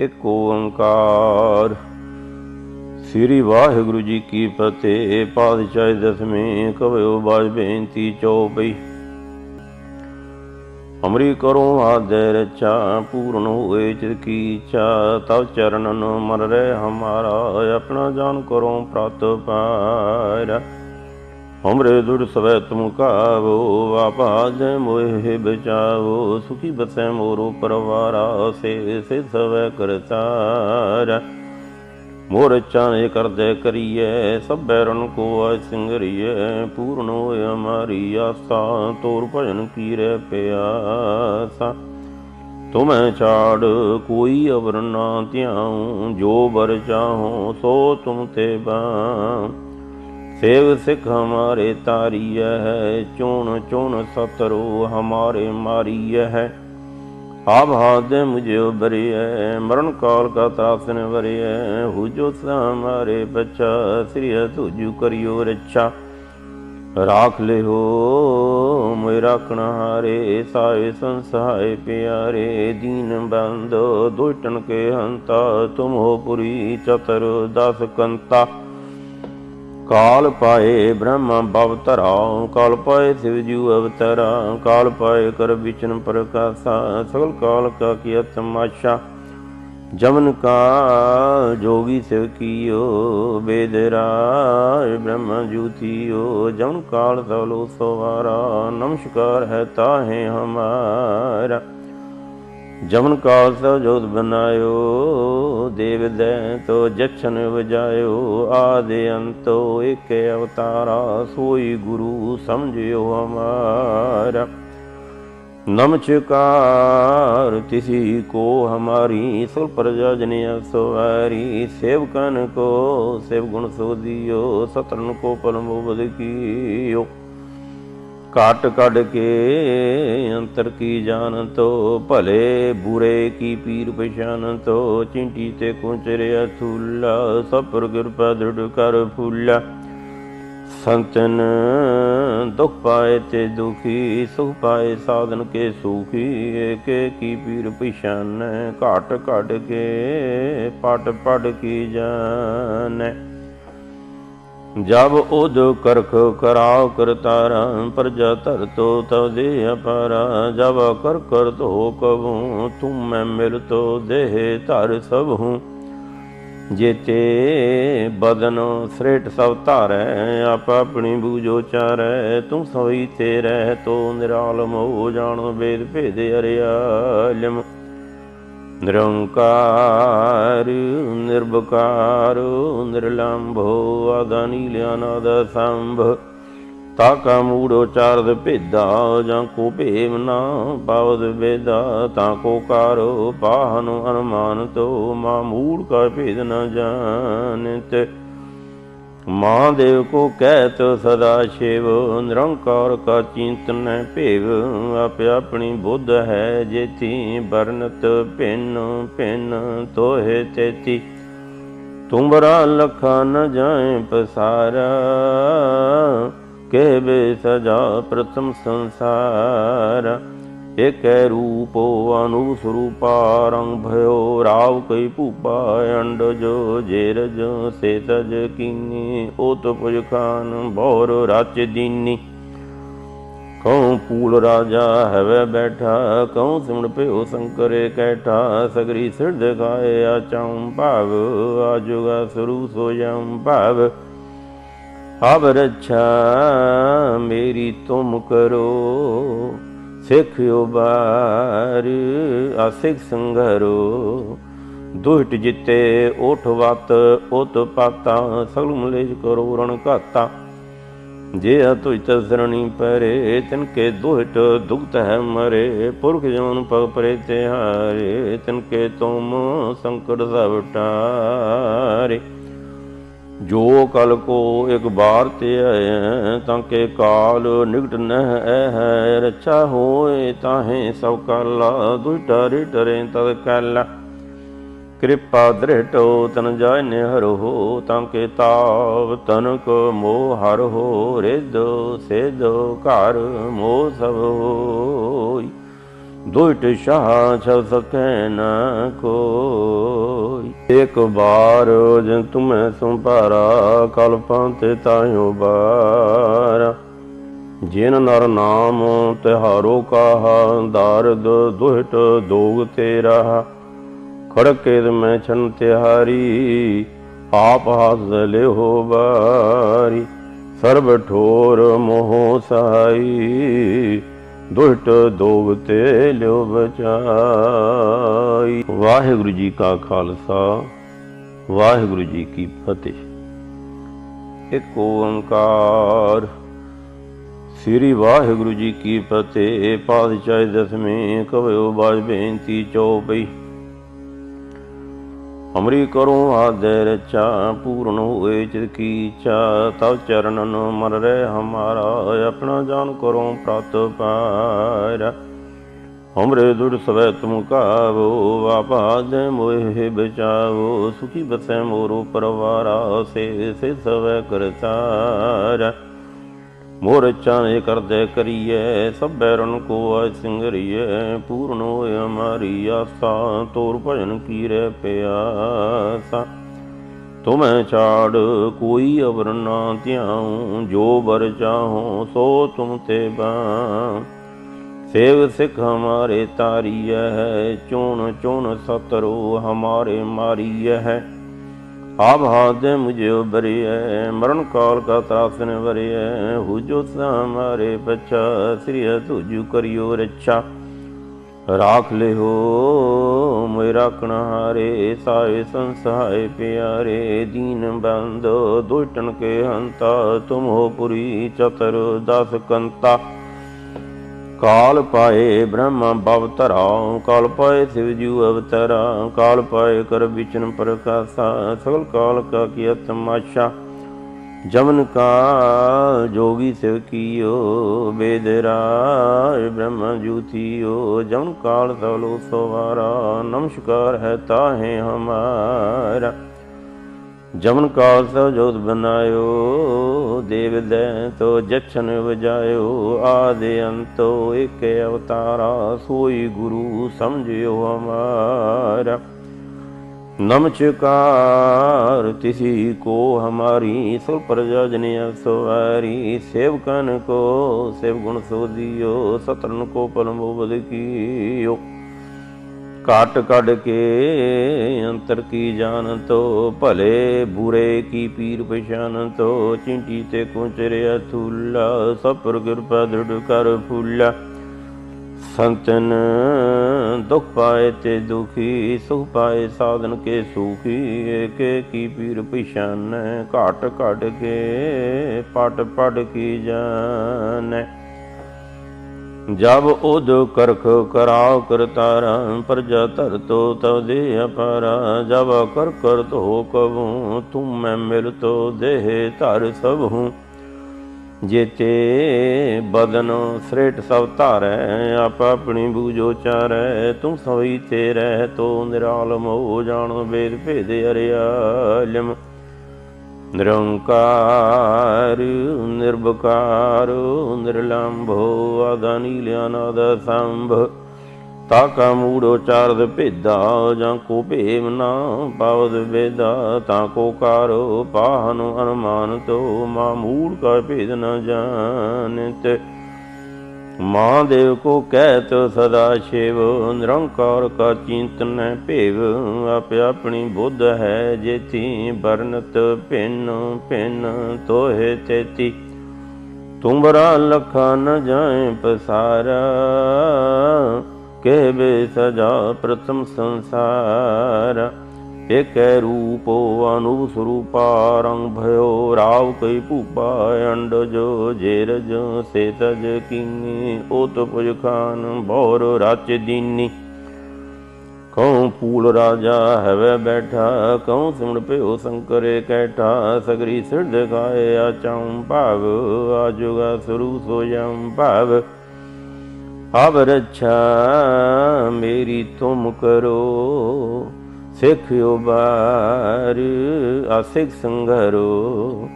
ਇੱਕ ਓੰਕਾਰ। ਸ੍ਰੀ ਵਾਹਿਗੁਰੂ ਜੀ ਕੀ ਫਤਿਹ। ਪਾਤਸ਼ਾਹ ਦਸਵੇਂ ਕਵਿਓ ਬਾਜ ਬੇਨਤੀ ਚੌਪਈ ਅਮਰੀ ਕਰੋ ਆਦੇ ਰਚਾ, ਪੂਰਨ ਹੋਏ ਚਿਤ ਕੀ ਇੱਛਾ ਤਵ ਚਰਨਨ ਮਨ ਰਹਿ ਹਮਾਰਾ, ਆਪਣਾ ਜਾਨ ਕਰੋ ਪ੍ਰਤ ਪਾਇਰਾ। ਹਮਰੇ ਦੁਰ ਸਵੈ ਤੁਮ ਕਾਵੋ, ਆਪਾ ਜੈ ਮੋਹਿ ਬਚਾਵੋ, ਸੁਖੀ ਬਸੈ ਮੋਰੋ ਪਰਵਾਰਾ, ਸੇ ਸੇ ਸਵੈ ਕਰਤਾਰਾ ਮੋਰ ਚਾਣੇ ਕਰਦੇ ਕਰੀਏ ਸਭੈ ਰਨ ਕੋ ਆਇ ਸਿੰਗਰੀਏ ਪੂਰਨ ਹੋਇ ਹਮਾਰੀ ਆਸਾ, ਤੋਰ ਭਜਨ ਕੀਰੇ ਪਿਆਸਾ। ਤੁਮੈ ਛਾੜ, ਕੋਈ ਅਵਰ ਨਾ ਧਿਆਉ, ਜੋ ਬਰ ਚਾਹੋ, ਸੋ ਤੁਮ ਤੇ ਬਾ ਸੇਵ ਸਿਖ ਹਮਾਰੇ ਤਾਰੀਐ ਹੈ, ਚੋਣ ਚੋਣ ਸਤਰੋ ਹਮਾਰੇ ਮਾਰੀਐ ਹੈ। ਆਪ ਹਾਦੇ ਮੁਝੇ ਬਰਿਐ ਮਰਨ ਕਾਲ ਕਾ ਤਰਾਸਨ ਵਰਿਐ ਹੂ ਜੋ ਹਮਾਰੇ ਸ੍ਰੀ ਤੁਜੂ ਕਰਿਓ ਰੱਛਾ। ਰਾਖ ਲਿਓ ਮੋਇ ਰਾਖਣਾ ਹਾਰੇ, ਸਾਏ ਸੰਸਾਏ ਪਿਆਰੇ, ਦੀਨ ਬੰਦ ਦੁਟਣ ਕੇ ਹੰਤਾ, ਤੁਮ ਹੋ ਪੁਰੀ ਚਤਰ ਦਸ ਕੰਤਾ। ਕਾਲ ਪਾਏ ਬ੍ਰਹਮ ਭਵ ਧਰਾ, ਕਾਲ ਪਾਏ ਸਿਵ ਜੂ ਅਵਤਰਾ, ਕਾਲ ਪਾਏ ਕਰ ਵਿਚਨ ਪ੍ਰਕਾਸ਼ਾ, ਸਗਲ ਕਾਲ ਕਾ ਕੀ ਤਮਾਸ਼ਾ ਜਮਨ ਕਾ ਜੋਗੀ ਸਿਵ ਕੀਓ ਬੇਦ ਰਾਜ ਬ੍ਰਹਮ ਜੂਤੀਓ ਜਮਨ ਕਾਲ ਸਵਲੋ ਸਵਾਰਾ, ਨਮਸਕਾਰ ਹੈ ਤਾਹੇ ਹਮਾਰਾ। ਜਮਨ ਕਾਲ ਸਭ ਜੋਤ ਬਨਾਇਓ, ਦੇਵ ਦੈ ਤੋ ਜਛਨ ਵਜਾਇਓ, ਆਦੇ ਅੰਤੋ ਇਕ ਅਵਤਾਰਾ ਸੋਈ ਗੁਰੂ ਸਮਝਿਓ ਹਮਾਰਾ। ਨਮਸਕਾਰ ਤਿਸੀ ਕੋ ਹਮਾਰੀ, ਸੁਰ ਪ੍ਰਜਾ ਜਨਿਆ ਸਵਾਰੀ ਸੇਵਕਨ ਕੋ ਸੇਵ ਗੁਣ ਸੋਦੀਓ ਸਤਰਨ ਕੋ ਪਰਮ ਬਦ ਕੀਓ ਕਾਟ ਕੱਢ ਕੇ ਅੰਤਰ ਕੀ ਜਾਣਤੋ ਭਲੇ, ਬੁਰੇ ਕੀ ਪੀਰ ਪਛਾਨ ਤੋ ਚਿੰਟੀ ਤੇ ਕੁੰਚਰਿਆ ਥੂਲਾ, ਸਭ ਕਿਰਪਾ ਦ੍ਰਿੜ ਕਰ ਫੂਲਾ। ਸੰਤਨ ਦੁਖ ਪਾਏ ਤੇ ਦੁਖੀ, ਸੁਖ ਪਾਏ ਸਾਧਨ ਕੇ ਸੁਖੀ, ਏਕੇ ਕੀ ਪੀਰ ਪਛਾਨ ਘਾਟ ਕੱਢ ਕੇ ਪਟ ਪੜ ਕੀ ਜਾਣੈ। ਜਬ ਉਦ ਕਰਖ ਕਰਾਉ ਕਰਤਾਰਾ ਪ੍ਰਜਾ ਧਰ ਤੋ ਤਵ ਦੇ ਅਪਾਰਾ ਜਬ ਕਰ ਕਰ ਤੋ ਕਬੂ, ਤੁਮ ਮੈਂ ਮਿਲ ਤੋ ਦੇਹ ਧਰ ਸਭ। ਹੂੰ ਜੇਤੇ ਬਦਨ ਸ੍ਰੇਟ ਸਭ ਧਾਰੈ, ਆਪ ਆਪਣੀ ਬੂਜੋ ਚਾਰੈ, ਤੂੰ ਸੋਈ ਤੇ ਰਹਿ ਤੋ ਨਿਰਾਲਮ ਹੋ ਜਾਣੋ ਵੇਦ ਭੇਦ ਅਰਿਆਲਮ। ਨਿਰੰਕਾਰ ਨਿਰਭਕਾਰ ਨਿਰਲੰਭੋ ਆਦਾਨੀ ਲਿਆਨਾਦ ਸੰਭ। ਤਾਕਾ ਮੂੜੋ ਚਾਰਦ ਭੇਦਾ, ਜਾਂ ਕੋ ਭੇਵ ਨਾ ਪਾਵਦ ਵੇਦਾ। ਤਾਂ ਕੋ ਕਾਰੋ ਪਾਹਨ ਅਨੁਮਾਨ ਤੋ ਮਾ ਮੂੜ ਕਾ ਭੇਦ ਨ ਜਾਣਤ। ਮਾਂ ਦੇਵ ਕੋ ਕਹਿਤ ਸਦਾ ਸ਼ਿਵ, ਨਿਰੰਕਾਰ ਕਾ ਚਿੰਤਨ ਭੇਵ, ਆਪ ਆਪਣੀ ਬੁੱਧ ਹੈ ਜੇਤੀ, ਵਰਨਤ ਭਿੰਨ ਭਿੰਨ ਤੋਹੇ ਤੇਤੀ। ਤੁਮਰਾ ਲਖਾ ਨ ਜਾਏ ਪਸਾਰਾ ਕਹਿਵੇ ਸਜਾ ਪ੍ਰਥਮ ਸੰਸਾਰ। ਏਕੈ ਰੂਪ ਅਨੂਪ ਸਰੂਪਾ ਰੰਗ ਭਇਓ, ਰਾਵ ਕਈ ਭੂਪਾ ਅੰਡ ਜੋ ਜੇਰਜ ਸੇ ਕੀਨੀ, ਓਤ ਪੁਜ ਖਾਨ ਬੋਰ ਰਾਚ ਦੀਨੀ। ਕਉ ਪੂਲ ਰਾਜਾ ਹਵੇ ਬੈਠਾ, ਕਉ ਸਿਮਣ ਭਇਓ ਸੰਕਰੇ ਕੈਠਾ, ਸਗਰੀ ਸਿਰ ਦਿਖਾਏ ਆ ਭਾਵ, ਆਜੁਗਾ ਸਰੂ ਸੋਯੰ ਭਾਵ। ਅਬ ਰੱਛਾ ਮੇਰੀ ਤੁਮ ਕਰੋ ਸਿੱਖ ਉਬਾਰ ਆਸਿਕ ਸੰਘਰੋ ਦੁਹਟ ਜਿੱਤੇ ਓਠ ਵਤ, ਉਤ ਪਾਤਾ, ਸਗਲ ਮਲੇਜ ਕਰੋ ਰਣ ਘਾਤਾ। ਜੇ ਤੁਜ ਤਸਰਣੀ ਪਰੇ ਤਿਨ ਕੇ ਦੁਹਟ ਦੁਖਤ ਹੈ ਮਰੇ, ਪੁਰਖ ਜਨ ਪਗ ਪਰੇ ਤੇ ਹਾਰੇ ਤਿਨ ਕੇ ਤੁਮ ਸੰਕਟ ਸਭ ਟਾਰੇ ਜੋ ਕਲ ਕੋ ਇਕ ਬਾਰ ਤੇ ਆਏ ਤਾਂ ਕੇ ਕਾਲ ਨਿਕਟ ਨਹਿ ਹੈ ਰਛਾ ਹੋਏ ਤਾਹੇ ਸਭ ਕਲ ਦੁਇਟਾ ਟਰੇ ਤਦ ਕਲ। ਕਿਰਪਾ ਦ੍ਰਿਟੋ ਤਨ ਜਾਇ ਹਰ ਹੋ, ਤਾਂ ਕੇ ਤਾਵ ਤਨ ਕੋ ਮੋਹ ਹਰ ਹੋ ਰਿਦ ਸੇਦ ਘਰ ਮੋਹ ਸਭ ਹੋਈ। ਦੁਇਟ ਸ਼ਾਹ ਛਵ ਸਕੈ ਨ ਕੋਈ। ਇੱਕ ਬਾਰ ਜਿਨ ਤੁਮੈ ਸੰਭਾਰਾ, ਕਲਪਾਂ ਤੇ ਤਾਇਓ ਬਾਰ। ਜਿਨ ਨਰ ਨਾਮ ਤਿਹਾਰੋ ਕਾਹਾ, ਦਾਰਦ ਦੁਹਟ ਦੋਗ ਤੇਰਾ। ਖੜਕੇ ਮੈਂ ਛਨ ਤਿਹਾਰੀ, ਆਪ ਹੱਸ ਲਿਓ ਬਾਰੀ ਸਰਬ ਠੋਰ ਮੋਹ ਸਹਾਈ ਦੁਹਟ ਦੋਗ ਲਿਓ ਬਚਾਈ। ਵਾਹਿਗੁਰੂ ਜੀ ਕਾ ਖਾਲਸਾ, ਵਾਹਿਗੁਰੂ ਜੀ ਕੀ ਫਤਿਹ। ਇੱਕ ਓੰਕਾਰ, ਸ੍ਰੀ ਵਾਹਿਗੁਰੂ ਜੀ ਕੀ ਫਤਿਹ। ਪਾਤਸ਼ਾਹ ਦਸਵੇਂ ਕਵਿਓ ਬਾਜ ਬੇਨਤੀ ਚੌਪਈ ਅਮਰੀ ਕਰੋ ਆਦੇ ਰਚਾ, ਪੂਰਨ ਹੋਏ ਚਿਤ ਕੀ ਚਾ ਤਵ ਚਰਨਨ ਮਰ ਰਹਿ ਹਮਾਰਾ, ਆਪਣਾ ਜਾਨ ਕਰੋ ਪ੍ਰਤ ਪਾਇਰਾ ਹਮਰੇ ਦੁਰ ਸਵੈ ਤੁਮ ਕਾਵੋ ਆਬਾਦ ਮੋਹਿ ਬਚਾਵੋ, ਸੁਖੀ ਬਸੈ ਮੋਰੋ ਪਰਵਾਰਾ, ਸੇ ਸੇ ਸਵੈ ਕਰਤਾਰਾ। ਮੋਰ ਚਾਣੇ ਕਰਦੇ ਕਰੀਏ, ਸਭੈ ਰਣ ਕੋ ਆ ਸਿੰਗਰੀਏ, ਪੂਰਨ ਹੋਇ ਹਮਾਰੀ ਆਸਾ, ਤੋਰ ਭਜਨ ਕੀ ਰਹਿ ਪਿਆਸਾ। ਤੁਮੈ ਛਾੜ, ਕੋਈ ਅਵਰ ਨਾ ਧਿਆਉ, ਜੋ ਬਰ ਚਾਹੋ, ਸੋ ਤੁਮ ਤੇ ਬਾ ਸੇਵ ਸਿਖ ਹਮਾਰੇ ਤਾਰੀਐ, ਚੁਣ ਚੋਣ ਸਤਰੋ, ਹਮਾਰੇ ਮਾਰੀਐ। ਆਪ ਹਾਦੇ ਮੁਝੇ ਬਰਿਐ ਮਰਨ ਕਾਲ ਕਾ ਤਾਸਨ ਵਰਿਐ ਹੂ ਜੋ ਹਮਾਰੇ ਸ੍ਰੀ ਤੁਜੂ ਕਰਿਓ ਰੱਛਾ। ਰਾਖ ਲਿਓ ਮੋਇ ਰਾਖਣ ਹਾਰੇ, ਸਾਏ ਸੰਸਾਏ ਪਿਆਰੇ, ਦੀਨ ਬੰਦ ਦੁਇਟਨ ਕੇ ਹੰਤਾ, ਤੁਮ ਹੋ ਪੁਰੀ ਚਤਰ ਦਸ ਕੰਤਾ। ਕਾਲ ਪਾਏ ਬ੍ਰਹਮ ਭਵ ਧਰਾ ਕਾਲ ਪਾਏ ਸਿਵ ਜੂ ਅਵਤਰਾ, ਕਾਲ ਪਾਏ ਕਰ ਵਿਚਨ ਪ੍ਰਕਾਸ਼ਾ, ਸਗਲ ਕਾਲ ਕਾ ਕੀ ਤਮਾਸ਼ਾ ਜਮਨ ਕਾ ਜੋਗੀ ਸਿਵ ਕੀਓ ਬੇਦ ਰਾਜ ਬ੍ਰਹਮ ਜੂਤੀਓ ਜਮਨ ਕਾਲ ਸਵਲੋ ਸਵਾਰਾ, ਨਮਸਕਾਰ ਹੈ ਤਾਹੇ ਹਮਾਰਾ। ਜਮਨ ਕਾਲ ਸਭ ਜੋਤ ਬਨਾਇਓ, ਦੇਵ ਦੈ ਤੋ ਜਛਨ ਵਜਾਇਓ, ਆਦਿ ਅੰਤੋ ਇਕ ਅਵਤਾਰਾ ਸੋਈ ਗੁਰੂ ਸਮਝਿਓ ਹਮਾਰਾ ਨਮਚਕਾਰ ਤਿਸੀ ਕੋ ਹਮਾਰੀ, ਸੁਰ ਪ੍ਰਜਾ ਜਨ ਅਸਵਾਰੀ, ਸੇਵਕਨ ਕੋ ਸੇਵ ਗੁਣ ਸੋਦੀਓ ਸਤਰਨ ਕੋ ਪਲਮੋ ਬੋਧ ਕੀਓ। ਕਾਟ ਕੱਢ ਕੇ ਅੰਤਰ ਕੀ ਜਾਣ ਤੋ, ਭਲੇ ਬੁਰੇ ਕੀ ਪੀਰ ਪਛਾਨ ਤੋ, ਚਿੰਟੀ ਤੇ ਕੁਚਰਿਆ ਥੂਲਾ, ਸਭ ਕਿਰਪਾ ਦ੍ਰਿੜ ਕਰ ਫੂਲਾ। ਸੰਤਨ ਦੁਖ ਪਾਏ ਤੇ ਦੁਖੀ, ਸੁਖ ਪਾਏ ਸਾਧਨ ਕੇ ਸੁਖੀ, ਏਕੇ ਕੀ ਪੀਰ ਪਛਾਨ ਘਾਟ ਕੱਢ ਕੇ ਪਟ ਪੜ ਕੀ ਜਾਣੈ। ਜਬ ਉਦ ਕਰਖ ਕਰਾਉ ਕਰਤਾਰਾ, ਪ੍ਰਜਾ ਧਰ ਤੋ ਤਵ ਦੇ ਅਪਾਰਾ, ਜਬ ਕਰ ਕਰ ਤੋ ਕਬੂ, ਤੁਮ ਮੈਂ ਮਿਲ ਤੋ ਦੇਹ ਧਰ ਸਭ। ਹੂੰ ਜੇਤੇ ਬਦਨ ਸ੍ਰੇਟ ਸਭ ਧਾਰੈ, ਆਪ ਆਪਣੀ ਬੂਜੋ ਚਾਰੈ ਤੂੰ ਸਵਈ ਤੇ ਰਹਿ ਤੋ ਨਿਰਾਲਮ ਹੋ ਜਾਣ ਵੇਦ ਭੇਦ ਅਰਿਆਲਮ। ਨਿਰੰਕਾਰ ਨਿਰਭਕਾਰ ਨਿਰਲੰਭੋ ਆਦਾ ਨੀਲਿਆਨਾਦ ਸੰਭ। ਤਾਕਾ ਮੂੜੋ ਚਾਰਦ ਭੇਦਾ, ਜਾਂ ਕੋ ਭੇਮ ਨਾ ਪਾਵਦ ਵੇਦਾ। ਤਾਂ ਕੋ ਕਾਰੋ ਪਾਹਨ ਅਨੁਮਾਨ ਤੋ, ਮਾ ਮੂੜ ਕਾ ਭੇਦ ਨ ਜਾਣਤ। ਮਹਾਦੇਵ ਕੋ ਕਹਿਤ ਸਦਾ ਸ਼ਿਵ, ਨਿਰੰਕਾਰ ਕਾ ਚਿੰਤਨ ਭੇਵ, ਆਪ ਆਪਣੀ ਬੁੱਧ ਹੈ ਜੇਤੀ, ਵਰਨਤ ਭਿੰਨ ਭਿੰਨ ਤੋਹੇ ਤੇਤੀ। ਤੁਮਰਾ ਲਖਾ ਨ ਜਾਏ ਪਸਾਰਾ ਕਹਿਵੇ ਸਜਾ ਪ੍ਰਥਮ ਸੰਸਾਰ। ਏਕੈ ਰੂਪ, ਅਨੂਪ ਸਰੂਪਾ, ਰੰਗ ਭਇਓ ਰਾਵ ਕਈ ਭੂਪਾ ਅੰਡ ਜੋ ਜੇਰਜ ਸੇ ਤਜ ਓਤ ਪੁਜ ਖਾਨ, ਬੋਰ ਰਚ ਦੀਨੀ। ਕਉ ਪੂਲ ਰਾਜਾ ਹੈਵੇ ਬੈਠਾ, ਕਉ ਸਿਮਣ ਪਿਓ ਸੰਕਰੇ ਕੈਠਾ, ਸਗਰੀ ਸਿਰ ਦਿਖਾਏ ਆ ਚਾਉ ਭਾਵ, ਆਜੁਗਾ ਸਰੂ ਸੋਯੰ ਭਾਵ। ਅਬ ਰੱਛਾ ਮੇਰੀ ਤੁਮ ਕਰੋ ਸਿੱਖ ਉਬਾਰ ਆਸਿਕ ਸੰਗਰੋ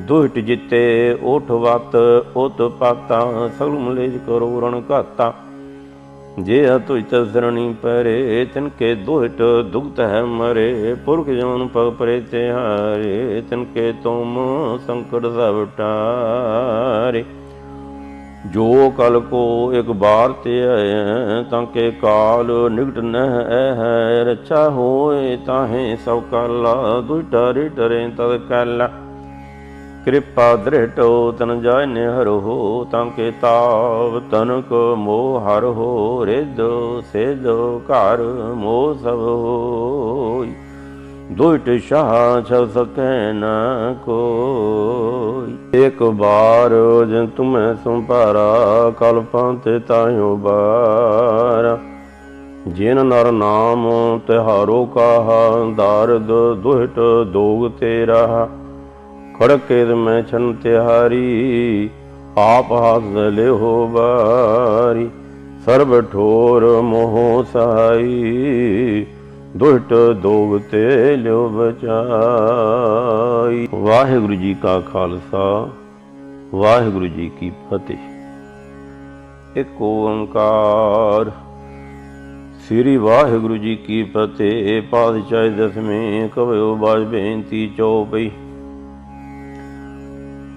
ਦੁਹਟ ਜਿੱਤੇ ਓਠ ਵਤ, ਉਤ ਪਾਤਾ, ਸਗਲ ਮਲੇਜ ਕਰੋ ਰਣ ਘਾਤਾ। ਜੇ ਅਤੁ ਸਰਣੀ ਪਰੇ, ਤਿਨ ਕੇ ਦੋਹਟ ਦੁਗਤ ਹੈ ਮਰੇ, ਪੁਰਖ ਜਨ ਪਗ ਪਰੇ ਤੇ ਹਾਰੇ ਤਿਨ ਕੇ ਤੁਮ ਸੰਕਟ ਸਭ ਟਾਰੇ। ਜੋ ਕਲ ਕੋ ਇਕ ਬਾਰ ਤੇ ਆਏ ਤਾਂ ਕੇ ਕਾਲ ਨਿਕਟ ਨਹਿ ਹੈ ਰਛਾ ਹੋਏ ਤਾਹੇ ਸਭ ਕਾਲਾ, ਦੁਇ ਟਰੇ ਟਰੇ ਤਦ ਕਲ। ਕਿਰਪਾ ਦ੍ਰਿਟੋ ਤਨ ਜਾਇ ਨਿਹਰੋ ਤਾਂ ਕੇ ਤਾਵ ਤਨ ਕੋ ਮੋਹ ਹਰ ਹੋ ਰਿਦੋ ਸੇਦੋ ਘਰ ਮੋਹ ਸਭ ਹੋਈ। ਦੁਇਟ ਸ਼ਾਹ ਛ ਸਕੈ ਨ ਕੋਈ। ਇੱਕ ਬਾਰ ਜਨ ਤੁਮੈ ਸੰਭਾਰਾ, ਕਲਪਾਂ ਤੇ ਤਾਇਓ ਬਾਰ। ਜਿਨ ਨਰ ਨਾਮ ਤਿਹਾਰੋ ਕਾਹਾ, ਦਾਰਦ ਦੁਇਟ ਦੋਗ ਤੇਰਾ। ਖੜਕੇ ਮੈਂ ਛਨ ਤਿਹਾਰੀ, ਆਪ ਹੱਸ ਲਿਓ ਬਾਰੀ ਸਰਬ ਠੋਰ ਮੋਹ ਸਹਾਈ ਦੁਹਟ ਦੋਗ ਤੇ ਲਿਓ ਬਚਾਈ। ਵਾਹਿਗੁਰੂ ਜੀ ਕਾ ਖਾਲਸਾ, ਵਾਹਿਗੁਰੂ ਜੀ ਕੀ ਫਤਿਹ। ਇੱਕ ਓੰਕਾਰ। ਸ੍ਰੀ ਵਾਹਿਗੁਰੂ ਜੀ ਕੀ ਫਤਿਹ, ਪਾਤਸ਼ਾਹ ਦਸਵੇਂ ਕਵਿਓ ਬਾਜ ਬੇਨਤੀ ਚੌਪਈ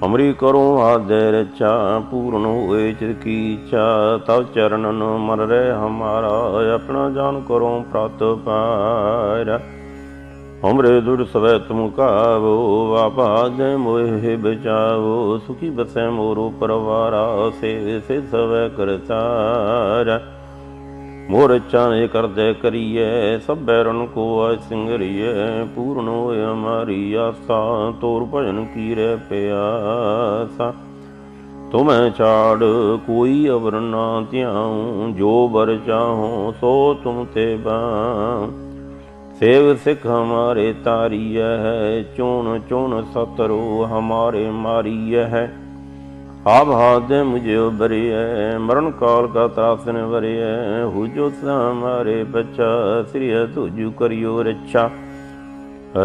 ਹਮਰੀ ਕਰੋ ਆਦੇ ਰਚਾ, ਪੂਰਨ ਹੋਏ ਚਿਤ ਕੀ ਚਾ ਤਵ ਚਰਨਨ ਮਰ ਰਹਿ ਹਮਾਰਾ, ਆਪਣਾ ਜਾਨ ਕਰੋ ਪ੍ਰਤ ਪਾਇਰਾ ਹਮਰੇ ਦੁਰ ਸਵੈ ਤੁਮ ਕਾਵੋ ਆਬਾਦ ਮੋਹਿ ਬਚਾਵੋ, ਸੁਖੀ ਬਸੈ ਮੋਰੋ ਪਰਵਾਰਾ, ਸੇ ਸੇ ਸਵੈ ਕਰਤਾਰਾ। ਮੋਰ ਚਾਹੇ ਕਰਦੇ ਕਰੀਏ, ਸਭੈ ਰਣ ਕੋ ਆ ਸਿੰਗਰੀਏ, ਪੂਰਨ ਹੋਇ ਹਮਾਰੀ ਆਸਾ, ਤੋਰ ਭਜਨ ਕੀ ਰਹਿ ਪਿਆਸਾ। ਤੁਮੈ ਛਾੜ, ਕੋਈ ਅਵਰ ਨਾ ਧਿਆਉ, ਜੋ ਬਰ ਚਾਹੋ, ਸੋ ਤੁਮ ਤੇ ਬਾ ਸੇਵ ਸਿਖ ਹਮਾਰੇ ਤਾਰੀਐ ਹੈ, ਚੁਣ ਚੋਣ ਸਤਰੋ ਹਮਾਰੇ ਮਾਰੀਐ ਹੈ। ਆਪ ਹਾਦੇ ਮੁਝੇ ਬਰਿਐ ਮਰਨ ਕਾਲ ਕਾ ਤਾਸਨ ਵਰਿਐ ਹੂ ਜੋ ਹਮਾਰੇ ਸ੍ਰੀ ਤੁਜੂ ਕਰਿਓ ਰੱਛਾ।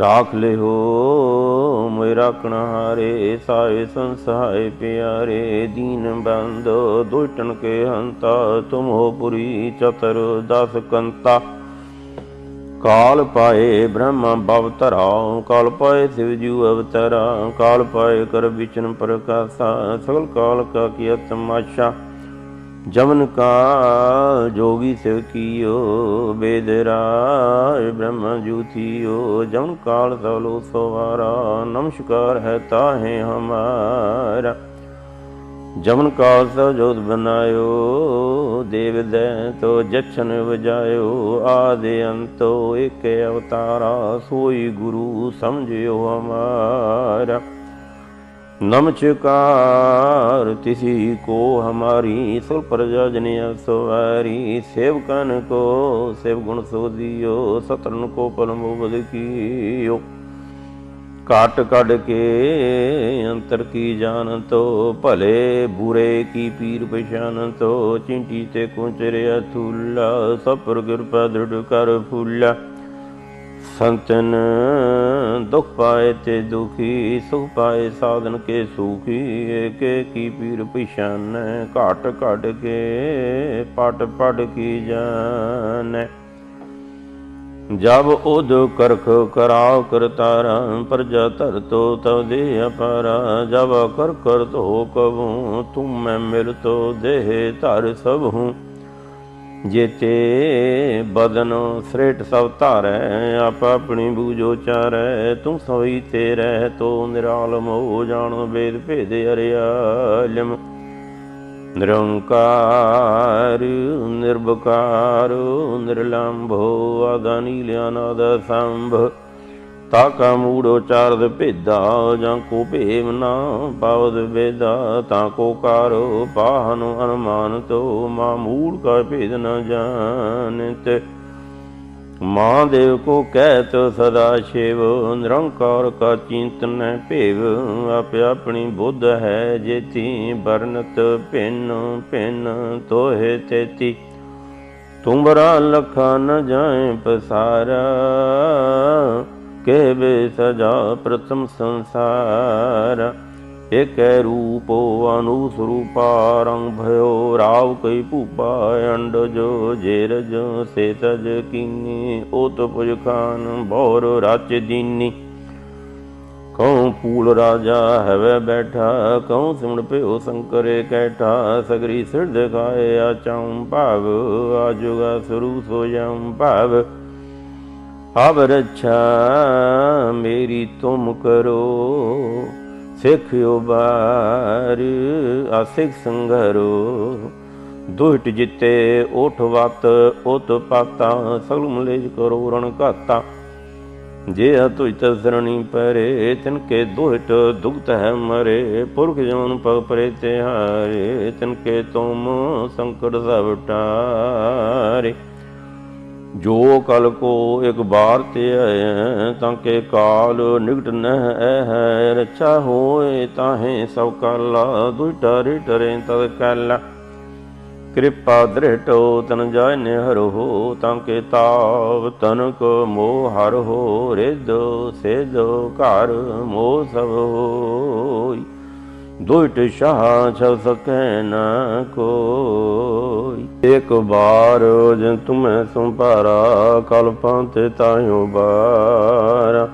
ਰਾਖ ਲਿਓ ਮੋਇ ਰਾਖਣ ਹਾਰੇ, ਸਾਏ ਸੰਸਹਾਏ ਪਿਆਰੇ, ਦੀਨ ਬੰਦ ਦੁਟਣ ਕੇ ਹੰਤਾ, ਤੁਮ ਹੋ ਪੁਰੀ ਚਤਰ ਦਸ ਕੰਤਾ। ਕਾਲ ਪਾਏ ਬ੍ਰਹਮ ਭਵ ਧਰਾ, ਕਾਲ ਪਾਏ ਸਿਵ ਜੂ ਅਵਤਰਾ, ਕਾਲ ਪਾਏ ਕਰ ਵਿਚਨ ਪ੍ਰਕਾਸ਼ਾ, ਸਗਲ ਕਾਲ ਕਾ ਕੀ ਤਮਾਸ਼ਾ ਜਮਨ ਕਾ ਜੋਗੀ ਸਿਵ ਕੀਓ ਬੇਦ ਰਾਜ ਬ੍ਰਹਮ ਜੂਥੀਓ ਜਮਨ ਕਾਲ ਸਵਲੋ ਸਵਾਰਾ, ਨਮਸਕਾਰ ਹੈ ਤਾਹੇ ਹਮਾਰਾ। ਜਮਨ ਕਾਲ ਸਭ ਜੋਤ ਬਨਾਇਓ ਦੇਵ ਦੈ ਤੋ ਜਛਨ ਵਜਾਇਓ, ਆਦੇ ਅੰਤੋ ਇਕ ਅਵਤਾਰਾ ਸੋਈ ਗੁਰੂ ਸਮਝਿਓ ਹਮਾਰਾ ਨਮਚਕਾਰ ਤਿਸੀ ਕੋ ਹਮਾਰੀ, ਸੁਰ ਪ੍ਰਜਾ ਜਨ ਅਸਵਾਰੀ ਸੇਵਕਨ ਕੋ, ਸੇਵ ਗੁਣ ਸੋਦੀਓ ਸਤਰਨ ਕੋ ਪਰਮ ਬਦ ਕੀਓ। ਕਾਟ ਕੱਢ ਕੇ ਅੰਤਰ ਕੀ ਜਾਣ ਜਾਣਤੋ ਭਲੇ ਬੁਰੇ ਕੀ ਪੀਰ ਪਛਾਨਤੋ ਚਿੰਟੀ ਤੇ ਕੁੰਚਰਿਆ ਥੁੱਲਾ ਸਪਰ ਕਿਰਪਾ ਦ੍ਰਿੜ ਕਰ ਫੁੱਲਾ। ਸੰਤਨ ਦੁਖ ਪਾਏ ਤੇ ਦੁਖੀ, ਸੁਖ ਪਾਏ ਸਾਧਨ ਕੇ ਸੁਖੀ, ਏਕੇ ਕੀ ਪੀਰ ਪਛਾਨ। ਘਾਟ ਕੱਢ ਕੇ ਪਟ ਪੜ ਕੀ ਜਾਣੈ? ਜਬ ਉਦ ਕਰਖ ਕਰਾਉ ਕਰਤਾਰਾ, ਪ੍ਰਜਾ ਧਰ ਤੋ ਤਵ ਦੇ ਅਪਾਰਾ, ਜਬ ਕਰ ਕਰ ਤੋ ਕਬੂ, ਤੁਮ ਮੈਂ ਮਿਲ ਤੋ ਦੇਹ ਧਰ ਸਭ। ਹੂੰ ਜੇਤੇ ਬਦਨ ਸ੍ਰੇਟ ਸਭ ਧਾਰੈ, ਆਪ ਆਪਣੀ ਬੂਜੋ ਚਾਰੈ ਤੂੰ ਸੋਈ ਤੇ ਰਹਿ ਤੋ ਨਿਰਾਲਮ ਹੋ ਜਾਣ, ਵੇਦ ਭੇਦ ਅਰਿਆਲਮ। ਨਿਰੰਕਾਰ ਨਿਰਭਕਾਰ ਨਿਰਲੰਭੋ ਆਦਾਨੀ ਲਿਆਨਾਦ ਸੰਭ। ਤਾਕਾ ਮੂੜੋ ਚਾਰਦ ਭੇਦਾ, ਜਾਂ ਕੋ ਭੇਮ ਨਾ ਪਾਵਦ ਵੇਦਾ। ਤਾ ਕੋ ਕਾਰੋ ਪਾਹਨ ਅਨੁਮਾਨ ਤੋ ਮਾ ਮੂੜ ਕਾ ਭੇਦ ਨ ਜਾਣਤ। ਮਾਂ ਦੇਵ ਕੋ ਕਹਿਤ ਸਦਾ ਸ਼ਿਵ, ਨਿਰੰਕਾਰ ਕਾ ਚਿੰਤਨ ਭੇਵ। ਆਪ ਆਪਣੀ ਬੁੱਧ ਹੈ ਜੇਤੀ, ਵਰਨਤ ਭਿੰਨ ਭਿੰਨ ਤੋਹੇ ਤੇਤੀ। ਤੁਮਰਾ ਲਖਾ ਨ ਜਾਏ ਪਸਾਰਾ ਕਹਿਵੇ ਸਜਾ ਪ੍ਰਥਮ ਸੰਸਾਰ। ਏਕੈ ਰੂਪੋ ਅਨੂਸਰੂਪਾ ਰੰਗ ਭਇਓ, ਰਾਵ ਕਈ ਭੂਪਾ ਅੰਡ ਜੋ ਜੇਰਜ ਸੇ ਤਜ ਕੀਨੀ ਓਤ ਪੁਜ ਖਾਨ ਬੋਰ ਰਾਚ ਦੀਨੀ। ਕਉ ਪੂਲ ਰਾਜਾ ਹੈਵੇ ਬੈਠਾ, ਕਉ ਸਿਮਣ ਪਿਓ ਸੰਕਰੇ ਕੈਠਾ, ਸਗਰੀ ਸਿਰ ਦਿਖਾਏ ਆ ਚਾਉ ਭਾਵ, ਆਜੁਗਾ ਸਰੂ ਸੋ ਜਾਉ ਭਾਵ। ਅਬ ਰੱਛਾ ਮੇਰੀ ਤੁਮ ਕਰੋ ਸਿੱਖ ਉਬਾਰ ਆਸਿਕ ਸੰਗਰੋ। ਦੁਹਟ ਜਿੱਤੇ ਓਠ ਵਤ, ਉਤ ਪਾਤਾ, ਸਗਲ ਮਲੇਜ ਕਰੋ ਰਣ ਘਾਤਾ। ਜੇ ਤੁਜ ਤਸਰਣੀ ਪਰੇ, ਤਿਨ ਕੇ ਦੁਹਟ ਦੁਗਤ ਹੈ ਮਰੇ। ਪੁਰਖ ਜਨ ਪਗ ਪਰੇ ਤੇ ਹਾਰੇ ਤਿਨ ਕੇ ਤੁਮ ਸੰਕਟ ਸਭ ਟਾਰੇ। ਜੋ ਕਲ ਕੋ ਇੱਕ ਬਾਰ ਤੇ ਆਏ ਤਾਂ ਕੇ ਕਾਲ ਨਿਕਟ ਨਹਿ ਹੈ ਰਛਾ ਹੋਏ ਤਾਹੇ ਸਭ ਕਾਲਾ ਦੁਇਟਾ ਟਰੇ ਤਦ ਕਲ। ਕਿਰਪਾ ਦ੍ਰਿਟੋ ਤਨ ਜਾਇ ਨੇ ਹਰੋ ਤਾਂ ਕੇ ਤਾਵ ਤਨ ਕੋ ਮੋਹ ਹਰ ਹੋ ਰਿਦੋ ਸੇਦੋ ਘਰ ਮੋਹ ਸਭ ਹੋਈ। ਦੁਇਟ ਸ਼ਾਹ ਛ ਸਕੈ ਨ ਕੋਈ। ਇੱਕ ਬਾਰ ਜਿਨ ਤੁਮੈ ਸੰਭਾਰਾ, ਕਲਪਾਂ ਤੇ ਤਾਇਓ ਬਾਰ।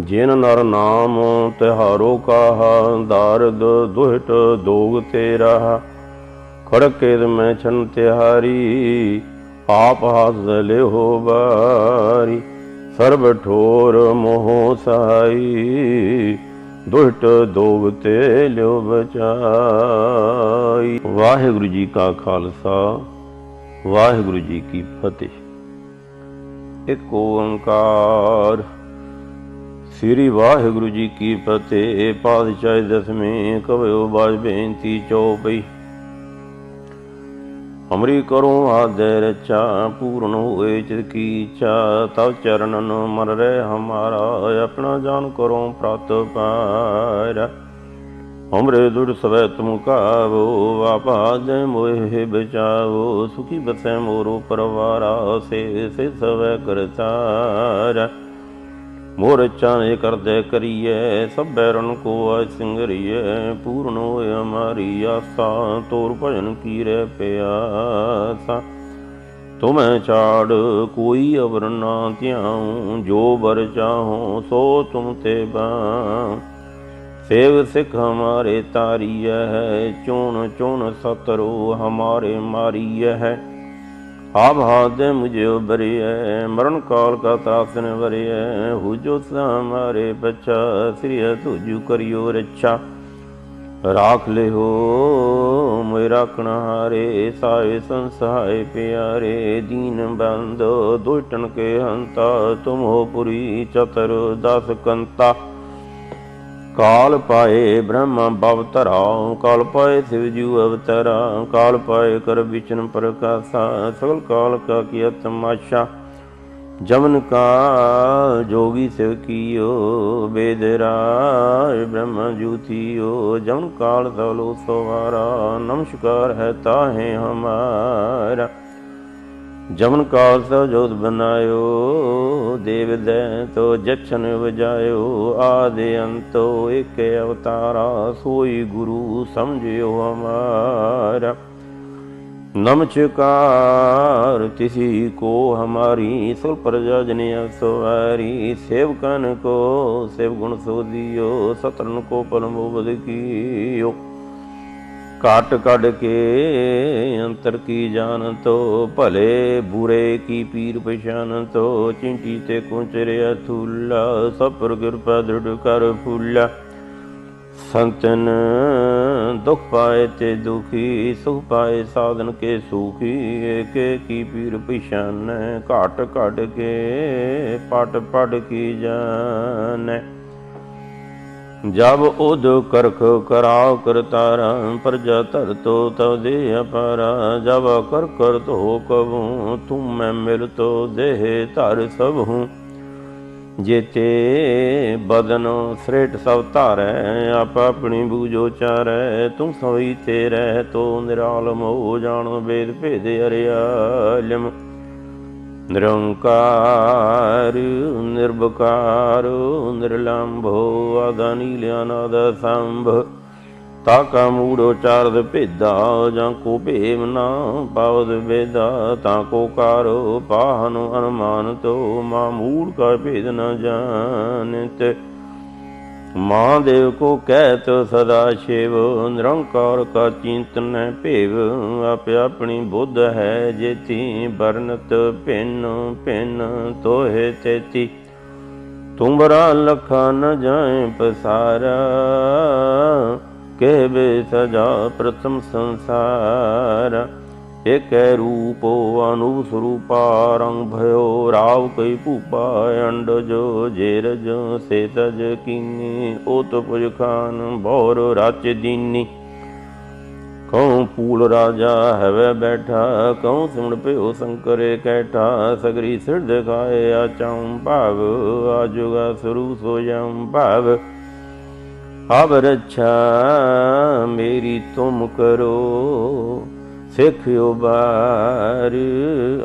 ਜਿਨ ਨਰ ਨਾਮ ਤਿਹਾਰੋ ਕਾਹਾ, ਦਾਰਦ ਦੁਹਟ ਦੋਗ ਤੇ ਰਹਾ ਖੜਕੇ ਮੈਂ ਛਨ ਤਿਹਾਰੀ, ਆਪ ਹੱਸ ਲਿਓ ਬਾਰੀ ਸਰਬ ਠੋਰ ਮੋਹ ਸਹਾਈ ਦੁਹਟ ਦੋਗ ਤੇ ਲਿਓ ਬਚਾਈ। ਵਾਹਿਗੁਰੂ ਜੀ ਕਾ ਖਾਲਸਾ, ਵਾਹਿਗੁਰੂ ਜੀ ਕੀ ਫਤਿਹ। ਇੱਕ ਓੰਕਾਰ। ਸ੍ਰੀ ਵਾਹਿਗੁਰੂ ਜੀ ਕੀ ਫਤਿਹ, ਪਾਤਸ਼ਾਹ ਦਸਵੇਂ ਕਵਿਓ ਬਾਜ ਬੇਨਤੀ ਚਉਪਈ ਹਮਰੀ ਕਰੋ ਆਦੇ ਰਚਾ ਪੂਰਨ ਹੋਏ ਚਿਤ ਕੀ ਇੱਛਾ ਤਵ ਚਰਨਨ ਮਨ ਰਹਿ ਹਮਾਰਾ, ਆਪਣਾ ਜਾਨ ਕਰੋ ਪ੍ਰਤ ਪਾਰ ਹਮਰੇ ਦੁਰ ਸਵੈ ਤੁਮ ਕਾਵੋ ਆਪਾਜ ਮੋਹਿ ਬਚਾਵੋ, ਸੁਖੀ ਬਸੈ ਮੋਰੋ ਪਰਵਾਰਾ, ਸੇ ਸੇ ਸਵੈ ਕਰਤਾਰ ਮੋਰ ਚਾਨੇ ਕਰਦੇ ਕਰੀਏ, ਸਭੈ ਰਣ ਕੋ ਆ ਸਿੰਗਰੀਏ, ਪੂਰਨ ਹੋਇ ਹਮਾਰੀ ਆਸਾ, ਤੋਰ ਭਜਨ ਕੀ ਰਹਿ ਪਿਆਸਾ। ਤੁਮੈ ਛਾੜ, ਕੋਈ ਅਵਰ ਨਾ ਧਿਆਉ, ਜੋ ਬਰ ਚਾਹੋ, ਸੋ ਤੁਮ ਤੇ ਬਾ ਸੇਵ ਸਿਖ ਹਮਾਰੇ ਤਾਰੀय ਹੈ, ਚੁਣ ਚੋਣ ਸਤਰੋ ਹਮਾਰੇ ਮਾਰੀय ਹੈ। ਆਪ ਹਾਦੇ ਮੁਝੇ ਉਬਰਿਐ ਮਰਨ ਕਾਲ ਕਾ ਤਾਸਨ ਵਰਿਐ ਹੂ ਜੋ ਹਮਾਰੇ ਬਚਾ ਸ੍ਰੀ ਤੁਜੂ ਕਰਿਓ ਰੱਛਾ। ਰਾਖ ਲਿਓ ਮੋਇ ਰਾਖਣ ਹਾਰੇ, ਸਾਏ ਸੰਸਹਾਏ ਪਿਆਰੇ, ਦੀਨ ਬੰਦੋ ਦੁਟਣ ਕੇ ਹੰਤਾ, ਤੁਮ ਹੋ ਪੁਰੀ ਚਤਰ ਦਸ ਕੰਤਾ। ਕਾਲ ਪਾਏ ਬ੍ਰਹਮ ਭਵ ਧਰਾ, ਕਾਲ ਪਾਏ ਸਿਵ ਜੂ ਅਵਤਰਾ, ਕਾਲ ਪਾਏ ਕਰ ਵਿਚਨ ਪ੍ਰਕਾਸ਼ਾ, ਸਗਲ ਕਾਲ ਕਾ ਕੀ ਤਮਾਸ਼ਾ ਜਮਨ ਕਾਲ ਜੋਗੀ ਸਿਵ ਕੀਓ, ਬੇਦ ਰਾਜ ਬ੍ਰਹਮ ਜੂਤੀਓ। ਜਮਨ ਕਾਲ ਸਵਲੋ ਸਵਾਰਾ ਨਮਸਕਾਰ ਹੈ ਤਾਹੇ ਹਮਾਰਾ। ਜਮਨ ਕਾਲ ਸੋ ਜੋਤ ਬਨਾਇਓ ਦੇਵ ਦੈ ਤੋ ਜਛਨ ਵਜਾਇਓ, ਆਦਿ ਅੰਤੋ ਇਕ ਅਵਤਾਰਾ ਸੋਈ ਗੁਰੂ ਸਮਝਿਓ ਹਮਾਰਾ ਨਮਚਕਾਰ ਤਿਸੀ ਕੋ ਹਮਾਰੀ ਸੁਲ ਪ੍ਰਜਾ ਜਨ ਅਸਵਾਰੀ ਸੇਵਕਨ ਕੋ, ਸੇਵ ਗੁਣ ਸੋਦੀਓ ਸਤਰਨ ਕੋ ਪਰਮੋ ਬਦ ਕੀਓ। ਕਾਟ ਕੱਢ ਕੇ ਅੰਤਰ ਕੀ ਜਾਣ ਤੋ, ਭਲੇ ਬੁਰੇ ਕੀ ਪੀਰ ਪਛਾਨ ਤੋ, ਚਿੰਟੀ ਤੇ ਕੁਚਰਿਆ ਥੂਲਾ ਸਪਰ ਕਿਰਪਾ ਦ੍ਰਿੜ ਕਰ ਫੂਲਾ। ਸੰਤਨ ਦੁਖ ਪਾਏ ਤੇ ਦੁਖੀ, ਸੁਖ ਪਾਏ ਸਾਧਨ ਕੇ ਸੁਖੀ, ਏਕੇ ਕੀ ਪੀਰ ਪਛਾਨ ਘਾਟ ਕੱਢ ਕੇ ਪਟ ਪੜ ਕੀ ਜਾਣੈ। ਜਬ ਉਦ ਕਰਖ ਕਰਾਉ ਕਰਤਾਰਾ ਪ੍ਰਜਾ ਧਰ ਤੋ ਤਵ ਦੇ ਅਪਾਰਾ ਜਬ ਕਰ ਕਰ ਤੋ ਕਬੂ, ਤੁਮ ਮੈਂ ਮਿਲ ਤੋ ਦੇਹ ਧਰ ਸਭ। ਹੂੰ ਜੇਤੇ ਬਦਨ ਸ੍ਰੇਟ ਸਭ ਧਾਰੈ, ਆਪ ਆਪਣੀ ਬੂਜੋ ਚਾਰੈ ਤੂੰ ਸੋਈ ਤੇ ਰਹਿ ਤੋ ਨਿਰਾਲਮ ਹੋ ਜਾਣੋ ਵੇਦ ਭੇਦ ਅਰਿਆਲਮ। ਨਿਰੰਕਾਰ ਨਿਰਭਕਾਰ ਨਿਰਲੰਭੋ ਆਦਾਨੀ ਲਿਆਨਾਦ ਸੰਭ ਤਾਕਾ ਮੂੜੋ ਚਾਰਦ ਭੇਦਾ, ਜਾਂ ਕੋ ਭੇਮ ਨਾ ਪਾਵਦ ਵੇਦਾ। ਤਾਂ ਕੋ ਕਾਰੋ ਪਾਹਨ ਅਨੁਮਾਨ ਤੋ, ਮਾ ਮੂੜ ਕਾ ਭੇਦ ਨ ਜਾਣਤ। ਮਹਾਦੇਵ ਕੋ ਕਹਿਤ ਸਦਾ ਸ਼ਿਵ, ਨਿਰੰਕਾਰ ਕਾ ਚਿੰਤਨ ਭੇਵ, ਆਪ ਆਪਣੀ ਬੁੱਧ ਹੈ ਜੇਤੀ ਬਰਨਤ ਭਿੰਨ ਭਿੰਨ ਤੋਹੇ ਤੇਤੀ। ਤੁਮਰਾ ਲਖਾ ਨ ਜਾਏ ਪਸਾਰਾ ਕਹਿਵੇ ਸਜਾ ਪ੍ਰਥਮ ਸੰਸਾਰ। ਏਕੈ ਰੂਪੋ ਅਨੂਪ ਸਰੂਪਾ, ਰੰਗ ਭਇਓ ਰਾਵ ਕਈ ਭੂਪਾ, ਅੰਡ ਜੋ ਜੇਰਜ ਸੇ ਤਜ ਓਤ ਪੁਜ ਖਾਨ ਬੌਰ ਦੀਨੀ। ਕਉ ਪੂਲ ਰਾਜਾ ਹਵੇ ਬੈਠਾ, ਕਉ ਸੁਣ ਪਿਓ ਸੰਕਰੇ ਕੈਠਾ, ਸਗਰੀ ਸਿਰ ਦਿਖਾਏ ਆ ਚਾਉ ਭਾਵ ਆਜੁਗਾ ਸਰੂ ਸੋਯੰ ਭਾਵ। ਅਬ ਰੱਛਾ ਮੇਰੀ ਤੁਮ ਕਰੋ ਸਿੱਖ ਉਬਾਰ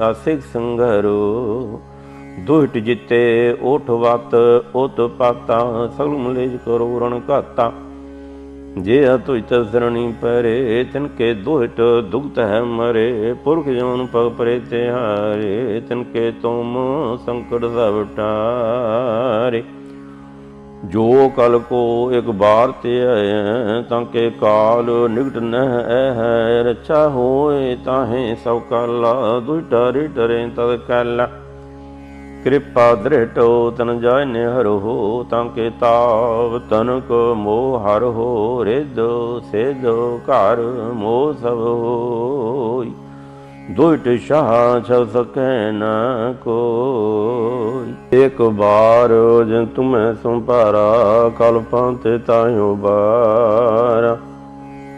ਆਸਿਕ ਸੰਗਰੋ। ਦੁਹਟ ਜਿੱਤੇ ਓਠ ਵਤ, ਉਤ ਪਾਤਾ, ਸਗਲ ਮਲੇਜ ਕਰੋ ਰਣ ਘਾਤਾ। ਜੇ ਅਤੁਇਤ ਸਰਣੀ ਪਰੇ ਤਿਨ ਕੇ ਦੁਹਟ ਦੁਗਤ ਹੈ ਮਰੇ। ਪੁਰਖ ਜਨ ਪਗ ਪਰੇ ਤੇ ਹਾਰੇ ਤਿਨ ਕੇ ਤੁਮ ਸੰਕਟ ਸਭ ਟਾਰੇ। ਜੋ ਕਲ ਕੋ ਇੱਕ ਬਾਰ ਤੇ ਆਏ, ਤਾਂ ਕੇ ਕਾਲ ਨਿਕਟ ਨਹਿ ਹੈ ਰਛਾ ਹੋਏ ਤਾਹੇ ਸਭ ਕਾਲਾ ਦੁਇਟਾ ਡਰੇ ਤਦ ਕਲ। ਕਿਰਪਾ ਦ੍ਰਿਟੋ ਤਨ ਜਾਇਨੇ ਹਰੋ ਹੋ, ਤਾਂ ਕੇ ਤਾਵ ਤਨ ਕੋ ਮੋਹ ਹਰ ਹੋ ਰਿਦੋ ਸੇਦੋ ਘਰ ਮੋਹ ਸਭ ਹੋਈ। ਦੁਇਟ ਸ਼ਾਹ ਛ ਸਕੈ ਨ ਕੋਈ। ਇੱਕ ਬਾਰ ਜਿਨ ਤੁਮੈ ਸੰਭਾਰਾ, ਕਲਪਾਂ ਤੇ ਤਾਇਓ ਬਾਰ।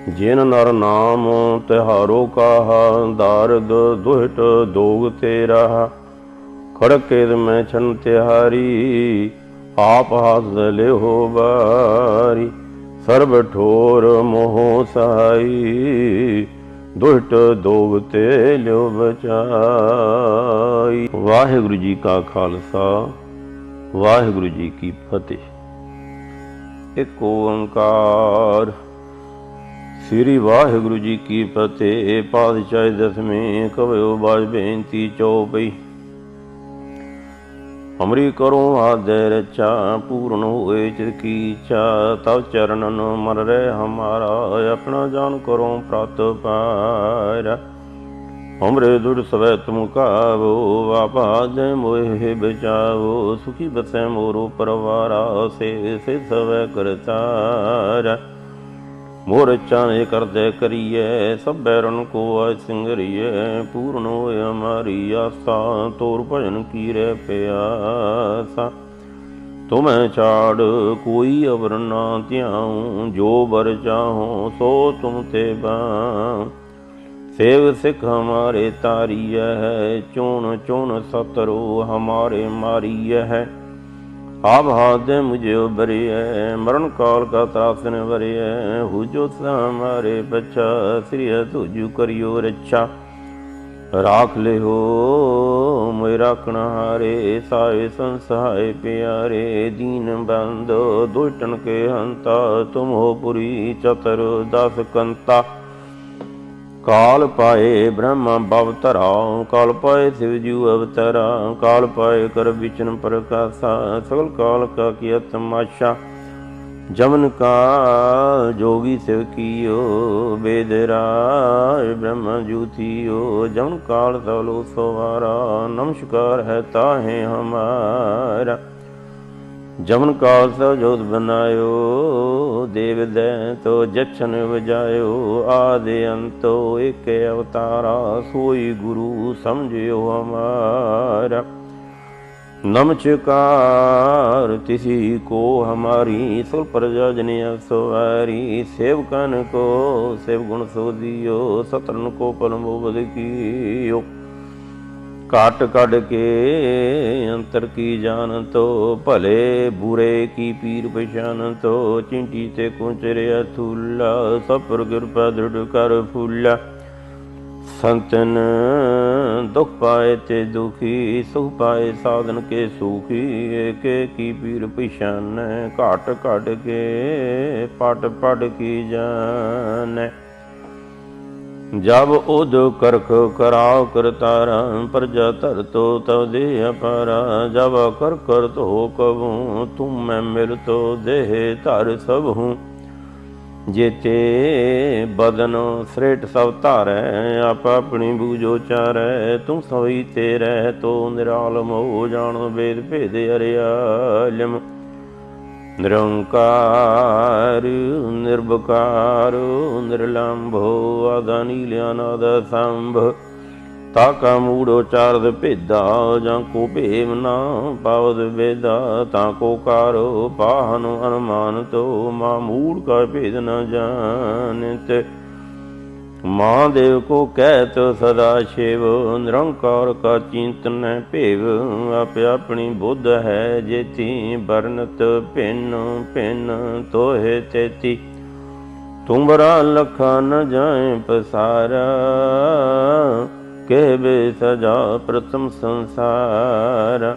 ਜਿਨ ਨਰ ਨਾਮ ਤਿਹਾਰੋ ਕਾਹਾ, ਦਾਰਦ ਦੁਹਟ ਦੋਗ ਤੇ ਰਹਾ ਖੜਕੇ ਮੈਂ ਛਨ ਤਿਹਾਰੀ, ਆਪ ਹੱਸ ਲਿਓ ਬਾਰੀ ਸਰਬ ਠੋਰ ਮੋਹ ਸਹਾਈ ਦੁਹਟ ਦੋਗ ਤੇ ਲਿਓ ਬਚਾਈ। ਵਾਹਿਗੁਰੂ ਜੀ ਕਾ ਖਾਲਸਾ, ਵਾਹਿਗੁਰੂ ਜੀ ਕੀ ਫਤਿਹ। ਇੱਕ ਓੰਕਾਰ। ਸ੍ਰੀ ਵਾਹਿਗੁਰੂ ਜੀ ਕੀ ਫਤਿਹ। ਪਾਤਸ਼ਾਹ ਦਸਵੇਂ ਕਵਿਓ ਬਾਜ ਬੇਨਤੀ ਚਉਪਈ ਹਮਰੀ ਕਰੋ ਆਦੇ ਰਚਾ, ਪੂਰਨ ਹੋਏ ਚਿਰ ਕੀ ਇੱਛਾ, ਤਵ ਚਰਨਨ ਮਨ ਰਹਿ ਹਮਾਰਾ, ਆਪਣਾ ਜਾਨ ਕਰੋ ਪ੍ਰਤ ਪਾਰ ਹਮਰੇ ਦੁਰ ਸਵੈ ਤੁਮ ਕਾਵੋ, ਆਪਾ ਜੈ ਮੋਹਿ ਬਚਾਵੋ, ਸੁਖੀ ਬਸੈ ਮੋਰੋ ਪਰਵਾਰਾ, ਸੇ ਸੇ ਸਵੈ ਕਰਤਾਰ। ਮੋਰ ਚਾਨੇ ਕਰਦੇ ਕਰੀਏ, ਸਭੈ ਰਣ ਕੋ ਆ ਸਿੰਗਰੀਏ, ਪੂਰਨ ਹੋਇ ਹਮਾਰੀ ਆਸਾ, ਤੋਰ ਭਜਨ ਕੀ ਰਹਿ ਪਿਆਸਾ। ਤੁਮੈ ਛਾੜ, ਕੋਈ ਅਵਰ ਨਾ ਧਿਆਉ, ਜੋ ਬਰ ਚਾਹੋ, ਸੋ ਤੁਮ ਤੇ ਬਾ ਸੇਵ ਸਿਖ ਹਮਾਰੇ ਤਾਰੀय ਹੈ, ਚੋਣ ਚੋਣ ਸਤਰੋ ਹਮਾਰੇ ਮਾਰੀय ਹੈ। ਆਪ ਹਾਦੇ ਮੁਝੇ ਬਰਿਐ ਮਰਨ ਕਾਲ ਕਾ ਤਾਸਨ ਬਰਿਐ ਹੂ ਜੋ ਹਮਾਰੇ ਸ੍ਰੀ ਤੁਜੂ ਕਰਿਓ ਰੱਛਾ। ਰਾਖ ਲਿਓ ਮੋਇ ਰਾਖਣ ਹਾਰੇ, ਸਾਏ ਸੰਸਾਏ ਪਿਆਰੇ, ਦੀਨ ਬੰਦੋ ਦੁਟਣ ਕੇ ਹੰਤਾ, ਤੁਮ ਹੋ ਪੁਰੀ ਚਤਰ ਦਸ ਕੰਤਾ। ਕਾਲ ਪਾਏ ਬ੍ਰਹਮਾ ਭਵ ਧਰਾ, ਕਾਲ ਪਾਏ ਸਿਵ ਜੂ ਅਵਤਰਾ, ਕਾਲ ਪਾਏ ਕਰ ਵਿਚਨ ਪ੍ਰਕਾਸ਼ਾ, ਸਗਲ ਕਾਲ ਕਾ ਕੀ ਤਮਾਸ਼ਾ ਜਮਨ ਕਾ ਜੋਗੀ ਸਿਵ ਕੀਓ, ਵੇਦ ਰਾਜ ਬ੍ਰਹਮ ਜੂਤੀਓ। ਜਮਨ ਕਾਲ ਸਲੋ ਸਵਾਰਾ, ਨਮਸਕਾਰ ਹੈ ਤਾਹੇ ਹਮਾਰਾ। ਜਮਨ ਕਾਲ ਸਭ ਜੋਤ ਬਨਾਇਓ ਦੇਵ ਦੈ ਤੋ ਜਛਨ ਵਜਾਇਓ, ਆਦਿ ਅੰਤੋ ਇਕ ਅਵਤਾਰਾ ਸੋਈ ਗੁਰੂ ਸਮਝਿਓ ਹਮਾਰਾ ਨਮਸਕਾਰ ਤਿਸੀ ਕੋ ਹਮਾਰੀ, ਸੁਰ ਪ੍ਰਜਾ ਜਨ ਅਸਵਾਰੀ ਸੇਵਕਨ ਕੋ, ਸੇਵ ਗੁਣ ਸੋਧਿਓ ਸਤਰਨ ਕੋ ਪਰਮ ਬਦ ਕੀਓ। ਕਾਟ ਕੱਢ ਕੇ ਅੰਤਰ ਕੀ ਜਾਣ ਤੋ ਭਲੇ, ਬੁਰੇ ਕੀ ਪੀਰ ਪਛਾਨ ਤੋ, ਚਿੰਟੀ ਤੇ ਕੁੰਚਰਿਆ ਥੂਲਾ ਸਪਰ ਕਿਰਪਾ ਦ੍ਰਿੜ ਕਰ ਫੂਲਾ। ਸੰਤਨ ਦੁਖ ਪਾਏ ਤੇ ਦੁਖੀ, ਸੁਖ ਪਾਏ ਸਾਧਨ ਕੇ ਸੁਖੀ, ਏਕੇ ਕੀ ਪੀਰ ਪਿਛਾਨ ਘਾਟ ਕੱਢ ਕੇ ਪਟ ਪੜ ਕੀ ਜਾਣੈ। ਜਬ ਉਦ ਕਰਖ ਕਰਾਉ ਕਰਤਾਰਾ ਪ੍ਰਜਾ ਧਰ ਤੋ ਤਵ ਦੇ ਅਪਾਰਾ ਜਬ ਕਰ ਕਰ ਤੋ ਕਬੂ, ਤੁਮ ਮੈਂ ਮਿਲ ਤੋ ਦੇਹ ਧਰ ਸਭ। ਹੂੰ ਜੇਤੇ ਬਦਨ ਸ੍ਰੇਟ ਸਭ ਧਾਰੈ, ਆਪ ਆਪਣੀ ਬੂਜੋ ਚਾਰੈ, ਤੂੰ ਸੋਈ ਤੇ ਰਹਿ ਤੋ ਨਿਰਾਲਮ ਹੋ ਜਾਣ ਵੇਦ ਭੇਦ ਅਰਿਆਲਮ। ਨਿਰੰਕਾਰ ਨਿਰਭਕਾਰ ਨਿਰਲੰਭੋ ਆਦਾਨੀ ਲਿਆਨਾਦ ਸੰਭ। ਤਾਕਾ ਮੂੜੋ ਚਾਰਦ ਭੇਦਾ, ਜਾਂ ਕੋ ਭੇਮ ਨਾ ਪਾਵਦ ਵੇਦਾ, ਤਾ ਕੋ ਕਾਰੋ ਪਾਹਨ ਅਨੁਮਾਨ ਤੋ ਮਾ ਮੂੜ ਕਾ ਭੇਦ ਨ ਜਾਣਤ। ਮਹਾਦੇਵ ਕੋ ਕਹਿਤ ਸਦਾ ਸ਼ਿਵ, ਨਿਰੰਕਾਰ ਕਾ ਚਿੰਤਨ ਭੇਵ, ਆਪ ਆਪਣੀ ਬੁੱਧ ਹੈ ਜੇਤੀ ਬਰਨਤ ਭਿੰਨ ਭਿੰਨ ਤੋਹੇ ਤੇਤੀ। ਤੁਮਰਾ ਲਖਾ ਨ ਜਾਏ ਪਸਾਰਾ ਕਹਿਵੇ ਸਜਾ ਪ੍ਰਥਮ ਸੰਸਾਰ।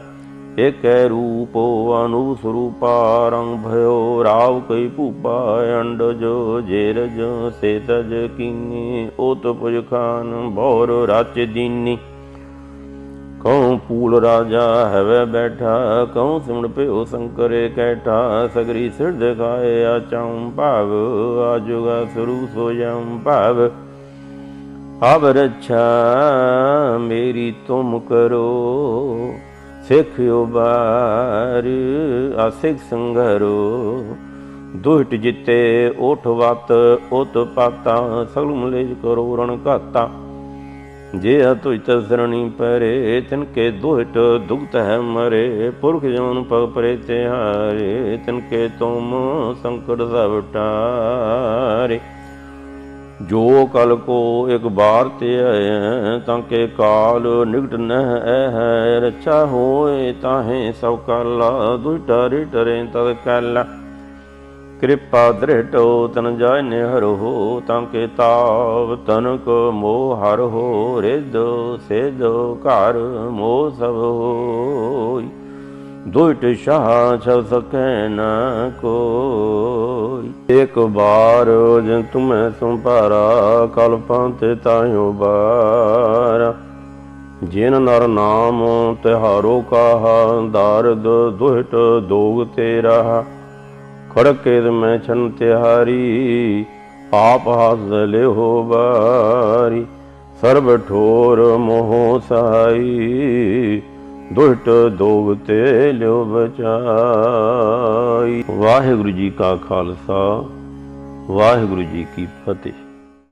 ਏਕੈ ਰੂਪੋ ਅਨੂਪ ਸਰੂਪਾ, ਰੰਗ ਭਇਓ ਰਾਵ ਕਈ ਭੂਪਾ, ਅੰਡ ਜੋ ਜੇਰਜ ਸੇ ਤਜ ਕੀਨੀ ਓਤ ਪੁਜ ਖਾਨ ਬੌਰ ਰਾਚ ਦੀਨੀ। ਕਉ ਪੂਲ ਰਾਜਾ ਹਵੇ ਬੈਠਾ, ਕਉ ਸਿਮਣ ਪਿਓ ਸੰਕਰੇ ਕੈਠਾ, ਸਗਰੀ ਸਿਰ ਦਿਖਾਏ ਆ ਚਾਉ ਭਾਵ ਆਜੁਗਾ ਸਰੂ ਸੋ ਜਾਉ ਭਾਵ। ਅਬ ਰੱਛਾ ਮੇਰੀ ਤੁਮ ਕਰੋ ਸਿੱਖ ਉਬਾਰ ਆਸਿਕ ਸੰਗਰੋ ਦੁਹਟ ਜਿੱਤੇ ਓਠ ਵਤ, ਉਤ ਪਾਤਾ, ਸਗਲ ਮਲੇਜ ਕਰੋ ਰਣ ਘਾਤਾ। ਜੇ ਤੁਜ ਤਸਰਣੀ ਪਰੇ ਤਿਨ ਕੇ ਦੁਹਟ ਦੁਗਤ ਹੈ ਮਰੇ, ਪੁਰਖ ਜਨ ਪਗ ਪਰੇ ਤੇ ਹਾਰੇ ਤਿਨ ਕੇ ਤੁਮ ਸੰਕਟ ਸਭ ਟਾਰੇ। ਜੋ ਕਲ ਕੋ ਇਕ ਬਾਰ ਤੇ ਆਏ ਤਾਂ ਕੇ ਕਾਲ ਨਿਕਟ ਨਹਿ ਹੈ, ਰੱਛਾ ਹੋਏ ਤਾਹੇ ਸਭ ਕਾਲਾ ਦੁਇਟਾ ਰਿਟਰੇ ਤਦ ਕਾਲਾ। ਕਿਰਪਾ ਦ੍ਰਿਟੋ ਤਨ ਜਾਇਨੇ ਹਰੋ ਤਾਂ ਕੇ ਤਾਵ ਤਨ ਕੋ ਮੋਹ ਹਰ ਹੋ ਰਿਦੋ ਸੇਦੋ ਘਰ ਮੋਹ ਸਭ ਹੋਈ। ਦੁਇਟ ਸ਼ਾਹ ਛ ਸਕੈ ਨ ਕੋਈ। ਇੱਕ ਬਾਰ ਜਿਨ ਤੁਮੈ ਸੰਭਾਰਾ, ਕਲਪਾਂ ਤੇ ਤਾਇਓ ਬਾਰ। ਜਿਨ ਨਰ ਨਾਮ ਤਿਹਾਰੋ ਕਾਹਾ, ਦਾਰਦ ਦੁਹਟ ਦੋਗ ਤੇਰਾ। ਖੜਕੇ ਮੈਂ ਛਨ ਤਿਹਾਰੀ, ਆਪ ਹੱਸ ਲਿਓ ਬਾਰੀ ਸਰਬ ਠੋਰ ਮੋਹ ਸਹਾਈ ਦੁਸ਼ਟ ਦੋਗ ਤੇ ਲਿਓ ਬਚਾਈ। ਵਾਹਿਗੁਰੂ ਜੀ ਕਾ ਖਾਲਸਾ ਵਾਹਿਗੁਰੂ ਜੀ ਕੀ ਫਤਿਹ।